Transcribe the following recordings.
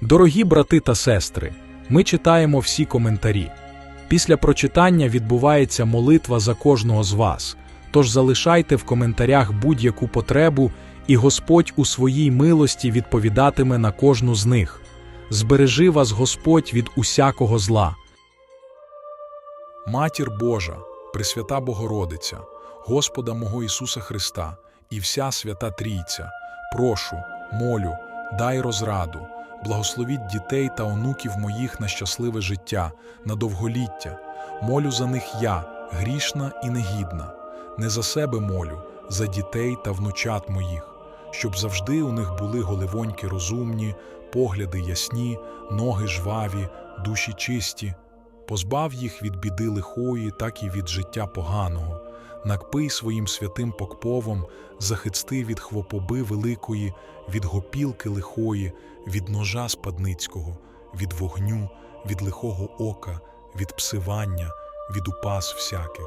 Дорогі брати та сестри, ми читаємо всі коментарі. Після прочитання відбувається молитва за кожного з вас. Тож залишайте в коментарях будь-яку потребу, і Господь у своїй милості відповідатиме на кожну з них. Збережи вас Господь від усякого зла. Матір Божа, Пресвята Богородиця, Господа мого Ісуса Христа і вся свята Трійця, прошу, молю, дай розраду, благословіть дітей та онуків моїх на щасливе життя, на довголіття. Молю за них я, грішна і негідна. Не за себе молю, за дітей та внучат моїх, щоб завжди у них були голивоньки розумні, погляди ясні, ноги жваві, душі чисті. Позбав їх від біди лихої, так і від життя поганого. Накпий своїм святим покповом, захисти від хвопоби великої, від гопілки лихої, від ножа спадницького, від вогню, від лихого ока, від псивання, від упас всяких.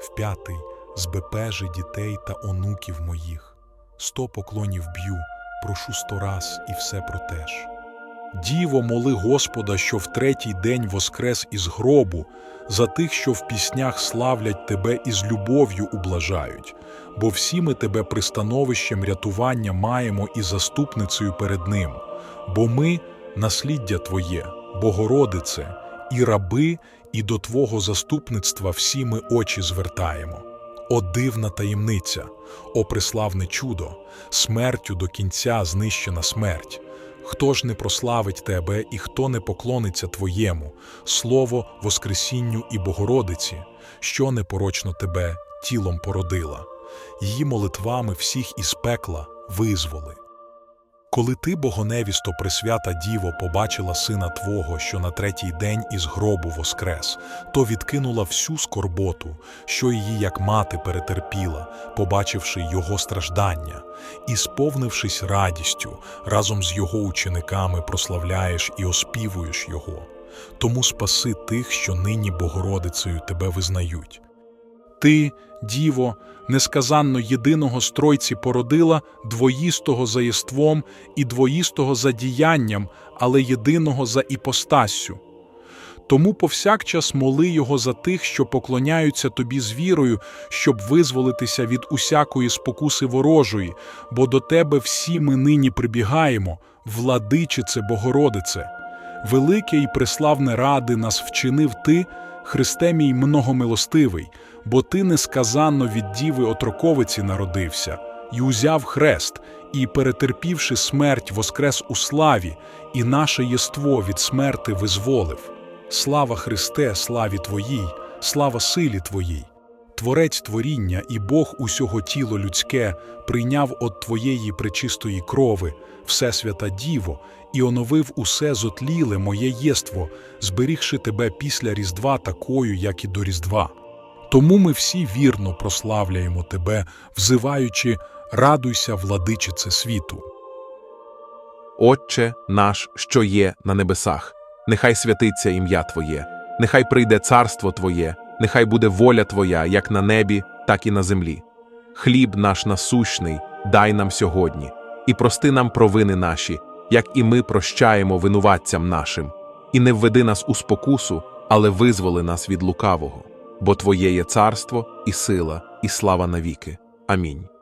В п'ятий збепежи дітей та онуків моїх. Сто поклонів б'ю, прошу сто раз і все протеж. Діво, моли Господа, що в третій день воскрес із гробу, за тих, що в піснях славлять тебе і з любов'ю ублажають, бо всі ми тебе пристановищем рятування маємо і заступницею перед ним, бо ми насліддя Твоє, Богородице, і раби, і до Твого заступництва всі ми очі звертаємо. О дивна таємниця, о преславне чудо, смертю до кінця знищена смерть. Хто ж не прославить тебе і хто не поклониться Твоєму, Слово, Воскресінню і Богородиці, що непорочно тебе тілом породила, її молитвами всіх із пекла визволи. Коли ти, богоневісто Пресвята Діво, побачила сина Твого, що на третій день із гробу воскрес, то відкинула всю скорботу, що її, як мати, перетерпіла, побачивши його страждання, і, сповнившись радістю, разом з його учениками прославляєш і оспівуєш його. Тому спаси тих, що нині Богородицею тебе визнають. Ти, діво, несказанно єдиного стройці породила, двоїстого за єством і двоїстого за діянням, але єдиного за іпостассю. Тому повсякчас моли його за тих, що поклоняються тобі з вірою, щоб визволитися від усякої спокуси ворожої, бо до тебе всі ми нині прибігаємо, владичице Богородице. Велике і преславне ради нас вчинив ти, Христе мій многомилостивий, бо ти несказанно від діви отроковиці народився, і узяв хрест, і, перетерпівши смерть, воскрес у славі, і наше єство від смерти визволив. Слава Христе, славі Твоїй, слава силі Твоїй. Творець творіння і Бог усього тіло людське прийняв от Твоєї пречистої крови, Всесвята Діво, і оновив усе зотліле моє єство, зберігши тебе після Різдва такою, як і до Різдва. Тому ми всі вірно прославляємо тебе, взиваючи радуйся, владичице світу. Отче наш, що є на небесах, нехай святиться ім'я Твоє, нехай прийде царство Твоє, нехай буде воля Твоя, як на небі, так і на землі. Хліб наш насущний, дай нам сьогодні, і прости нам провини наші, як і ми прощаємо винуватцям нашим, і не введи нас у спокусу, але визволи нас від лукавого, бо Твоє є царство, і сила, і слава навіки. Амінь.